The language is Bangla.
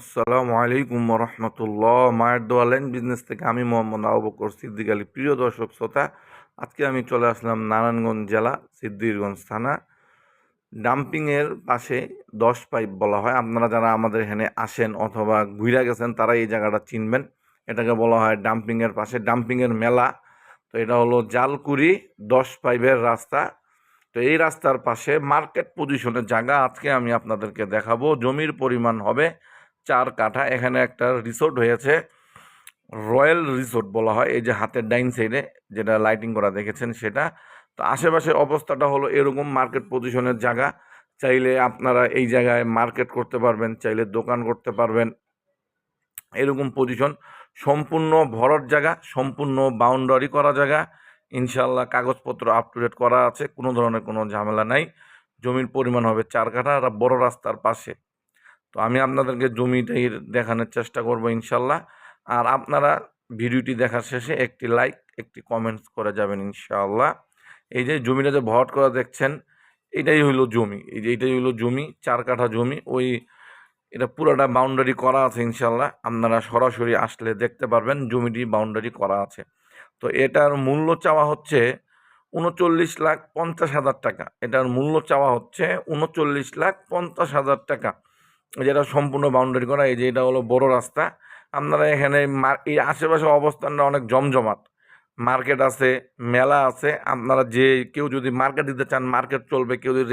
আসসালামু আলাইকুম রহমতুল্লাহ মায়ের দোয়া লেন বিজনেস থেকে আমি মোহাম্মদ আবু বকর সিদ্দিক আলী। প্রিয় দর্শক শ্রোতা, আজকে আমি চলে আসলাম নারায়ণগঞ্জ জেলা সিদ্দিরগঞ্জ থানা। ডাম্পিংয়ের পাশে দশ পাইপ বলা হয়। আপনারা যারা আমাদের এখানে আসেন অথবা ঘুরে গেছেন তারা এই জায়গাটা চিনবেন। এটাকে বলা হয় ডাম্পিংয়ের পাশে। ডাম্পিংয়ের মেলা, তো এটা হলো জালকুড়ি দশ পাইপের রাস্তা। তো এই রাস্তার পাশে মার্কেট পজিশনের জায়গা আজকে আমি আপনাদেরকে দেখাবো। জমির পরিমাণ হবে চার কাঠা। এখানে একটা রিসোর্ট হয়েছে রয়্যাল রিসোর্ট বলা হয়। এই যে হাতের ডাইন সাইডে যেটা লাইটিং করা দেখেছেন সেটা। তো আশেপাশে অবস্থাটা হলো এরকম মার্কেট পজিশনের জায়গা। চাইলে আপনারা এই জায়গায় মার্কেট করতে পারবেন, চাইলে দোকান করতে পারবেন। এরকম পজিশন সম্পূর্ণ ভরট জায়গা, সম্পূর্ণ বাউন্ডারি করা জায়গা। ইনশাল্লাহ কাগজপত্র আপ টু ডেট করা আছে, কোনো ধরনের কোনো ঝামেলা নাই। জমির পরিমাণ হবে চার কাঠা, আর বড় রাস্তার পাশে তো আমি আপনাদেরকে জমিটাই দেখানোর চেষ্টা করব ইনশাল্লাহ। আর আপনারা ভিডিওটি দেখার শেষে একটি লাইক, একটি কমেন্টস করে যাবেন ইনশাআল্লাহ এই যে জমিটা যে ভরাট করা দেখছেন, এটাই হইল জমি। এই যে এটাই হইল জমি, চার কাঠা জমি, ওই এটা পুরোটা বাউন্ডারি করা আছে ইনশাল্লাহ। আপনারা সরাসরি আসলে দেখতে পারবেন জমিটি বাউন্ডারি করা আছে। তো এটার মূল্য চাওয়া হচ্ছে উনচল্লিশ লাখ পঞ্চাশ হাজার টাকা। এটার মূল্য চাওয়া হচ্ছে উনচল্লিশ লাখ পঞ্চাশ হাজার টাকা। যেটা সম্পূর্ণ বাউন্ডারি করা, এই যে এটা হলো বড় রাস্তা। আপনারা এখানে এই আশেপাশে অবস্থানটা অনেক জমজমাট। মার্কেট আছে, মেলা আছে, আপনারা যে কেউ যদি মার্কেট দিতে চান, মার্কেট চলবে, কেউ যদি